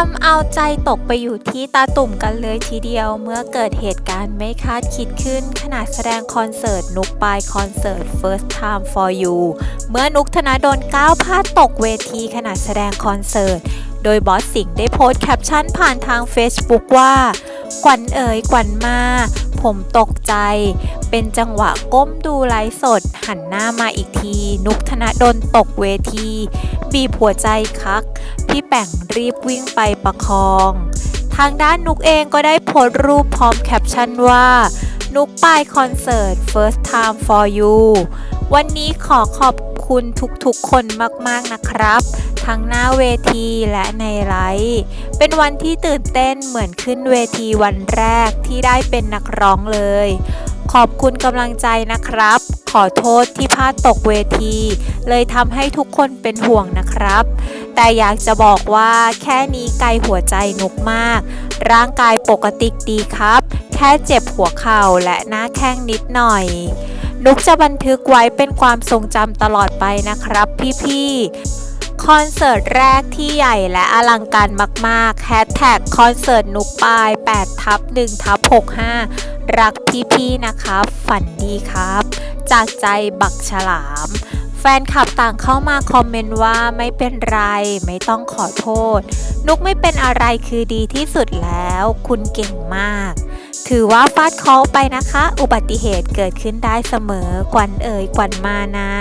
ทำเอาใจตกไปอยู่ที่ตาตุ่มกันเลยทีเดียวเมื่อเกิดเหตุการณ์ไม่คาดคิดขึ้น ขณะแสดงคอนเสิร์ตนุกปายคอนเสิร์ต First Time for You เมื่อนุกธนาดลก้าวพลาดตกเวทีขณะแสดงคอนเสิร์ต โดยบอสสิงห์ได้โพสต์แคปชั่นผ่านทาง Facebook ว่า ขวัญเอ๋ยขวัญมา ผมตกใจ เป็นจังหวะก้มดูไลฟ์สด หันหน้ามาอีกที นุกธนาดลตกเวที บีบหัวใจคัก พี่แป่งรีบวิ่งไปประคอง ทางด้านนุกเองก็ได้โพสต์รูปพร้อมแคปชั่นว่า นุกไปคอนเสิร์ต first time for you วันนี้ขอขอบคุณทุกๆคนมากๆนะครับ ทั้งหน้าเวทีและในไลฟ์เป็นวันที่ตื่นเต้นเหมือนขึ้นเวทีวันแรกที่ได้เป็นนักร้องเลย ขอบคุณกำลังใจนะครับ ขอโทษที่พลาดตกเวที เลยทำให้ทุกคนเป็นห่วงนะครับ แต่อยากจะบอกว่าแค่นี้ไกลหัวใจนุกมาก ร่างกายปกติดีครับ แค่เจ็บหัวเข่าและหน้าแข้งนิดหน่อยนุกจะบันทึกไว้เป็นความทรงจำตลอดไปนะครับพี่ๆ คอนเสิร์ตแรกที่ใหญ่และอลังการมากๆแฮชแท็กคอนเสิร์ตนุกปาย8ทับ1ทับ65 รักพี่ๆนะครับ ฝันดีครับ จากใจบักฉลาม แฟนคลับต่างเข้ามาคอมเมนต์ว่าไม่เป็นไร ไม่ต้องขอโทษ นุกไม่เป็นอะไรคือดีที่สุดแล้ว คุณเก่งมาก ถือว่าฟาดเคาะไปนะคะ อุบัติเหตุเกิดขึ้นได้เสมอกวันเอ่ยกวันมานะ